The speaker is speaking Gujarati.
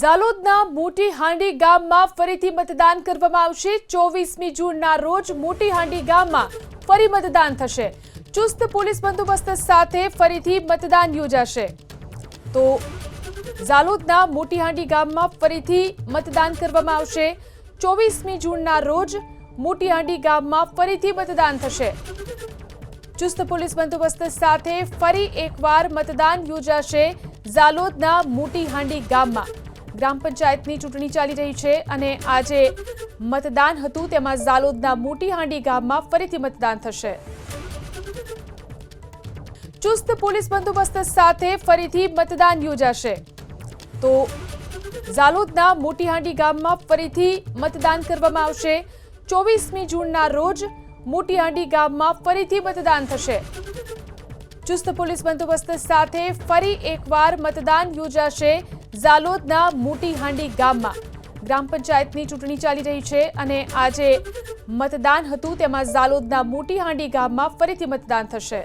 ઝાલોદના મોટી હાંડી ગામમાં ફરીથી મતદાન કરવામાં આવશે. ચોવીસમી જૂનના રોજ મોટી હાંડી ગામમાં ફરી મતદાન થશે. ચુસ્ત પોલીસ બંદોબસ્ત સાથે ફરીથી મતદાન યોજાશે. તો ઝાલોદના મોટી હાંડી ગામમાં ફરીથી મતદાન કરવામાં આવશે. ચોવીસમી જૂનના રોજ મોટી હાંડી ગામમાં ફરીથી મતદાન થશે. ચુસ્ત પોલીસ બંદોબસ્ત સાથે ફરી એકવાર મતદાન યોજાશે ઝાલોદના મોટી હાંડી ગામમાં. ગ્રામ પંચાયતની ચૂંટણી ચાલી રહી છે અને આજે મતદાન હતું, તેમાં ઝાલોદના મોટી હાંડી ગામમાં ફરીથી મતદાન થશે. ચુસ્ત પોલીસ બંદોબસ્ત સાથે ફરીથી મતદાન યોજાશે. તો ઝાલોદના મોટી હાંડી ગામમાં ફરીથી મતદાન કરવામાં આવશે. ચોવીસમી જૂનના રોજ મોટી હાંડી ગામમાં ફરીથી મતદાન થશે. ચુસ્ત પોલીસ બંદોબસ્ત સાથે ફરી એકવાર મતદાન યોજાશે. ઝાલોદના મોટી હાંડી ગામમાં ગ્રામ પંચાયતની ચૂંટણી ચાલી રહી છે અને આજે મતદાન હતું, તેમાં ઝાલોદના મોટી હાંડી ગામમાં ફરીથી મતદાન થશે.